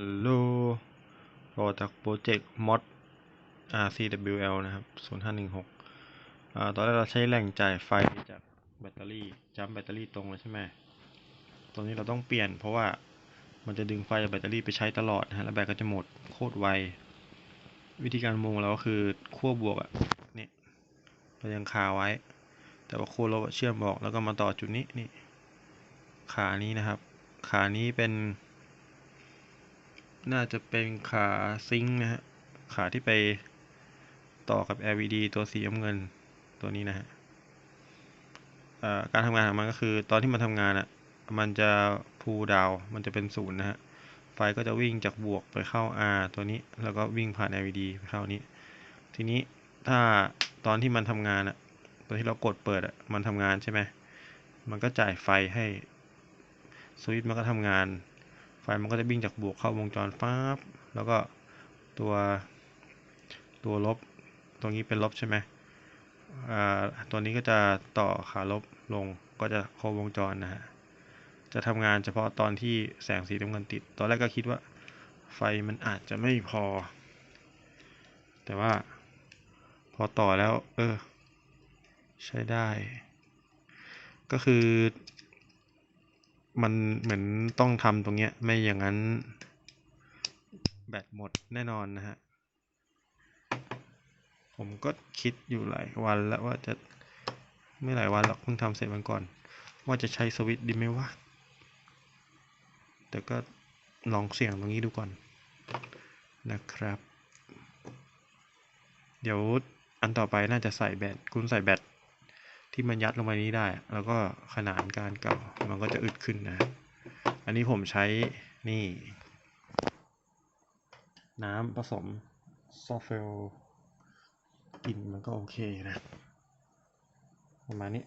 ฮัลโหลรอจากโปรเจกต์ mod RCWL นะครับ 0516อ่าตอนแรกเราใช้แหล่งจ่ายไฟจากแบตเตอรี่จัมแบตเตอรี่ตรงเลยใช่ไหมตรงนี้เราต้องเปลี่ยนเพราะว่ามันจะดึงไฟจากแบตเตอรี่ไปใช้ตลอดนะฮะแล้วแบตก็จะหมดโคตรไว วิธีการมุงเราก็คือขั้วบวกอะเนี่ยเรายังคาไว้ แต่ว่าขั้วลบเชื่อมออกแล้วก็มาต่อจุดนี้นี่ขานี้นะครับ ขานี้เป็น น่าจะเป็นขาซิงค์นะฮะ ขาที่ไปต่อกับ LED ตัวสีน้ำเงินตัวนี้นะฮะการทำงานของมันก็คือตอนที่มันทำงานอะ่ะ มันจะพูดาว มันจะเป็นศูนย์นะฮะ ไฟก็จะวิ่งจากบวกไปเข้า R ตัวนี้ แล้วก็วิ่งผ่าน LED ไปเข้านี้ ทีนี้ถ้าตอนที่มันทำงานอะ่ะ ตอนที่เรากดเปิดอะ่ะ มันทำงานใช่ไหมมันก็จ่ายไฟให้สวิตช์มันก็ทำงาน มันก็จะวิ่งจากบวกเข้าวงจรฟ้าบแล้วก็ตัวตัวลบ ตรงนี้เป็นลบใช่ไหมอ่าตัวนี้ก็จะต่อขาลบลงก็จะโควงจรนะฮะ จะทำงานเฉพาะตอนที่แสงสีน้ำเงินติด ตอนแรกก็คิดว่าไฟมันอาจจะไม่พอ แต่ว่าพอต่อแล้ว เออ ใช้ได้ ก็คือ มันเหมือนต้องทำตรงเนี้ย ไม่อย่างนั้น แบตหมดแน่นอนนะฮะ ผมก็คิดอยู่หลายวันแล้วว่าจะไม่หลายวันหรอกเพิ่งทำเสร็จวันก่อน ว่าจะใช้สวิตดีไหมวะ แต่ก็ลองเสี่ยงตรงนี้ดูก่อนนะครับ เดี๋ยวอันต่อไปน่าจะใส่แบตคุณใส่แบต ที่มันยัดลงไปนี้ได้ แล้วก็ขนานการเก่ามันก็จะอึดขึ้นนะ อันนี้ผมใช้นี่ น้ำผสมซอฟเฟลกลิ่นมันก็โอเคนะ ประมาณนี้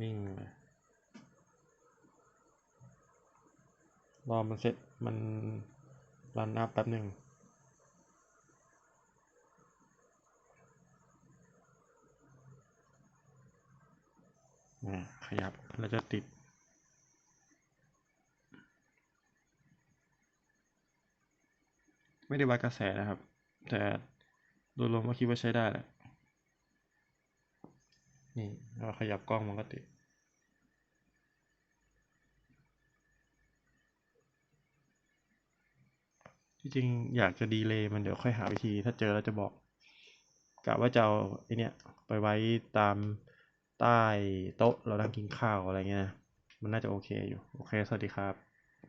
นิ่งเลย รอมันเสร็จมันรันอัพแป๊บหนึ่งขยับแล้วจะติด ไม่ได้วัดกระแสนะครับ แต่โดยรวมก็คิดว่าใช้ได้แหละนี่เราขยับกล้องมันก็ติด ที่จริงอยากจะดีเลย์มันเดี๋ยวค่อยหาวิธี ถ้าเจอแล้วจะบอกกะว่าจะเอาไอเนี้ยไปไว้ตามใต้โต๊ะเรานั่งกินข้าวอะไรเงี้ยนะมันน่าจะโอเคอยู่ โอเค สวัสดีครับ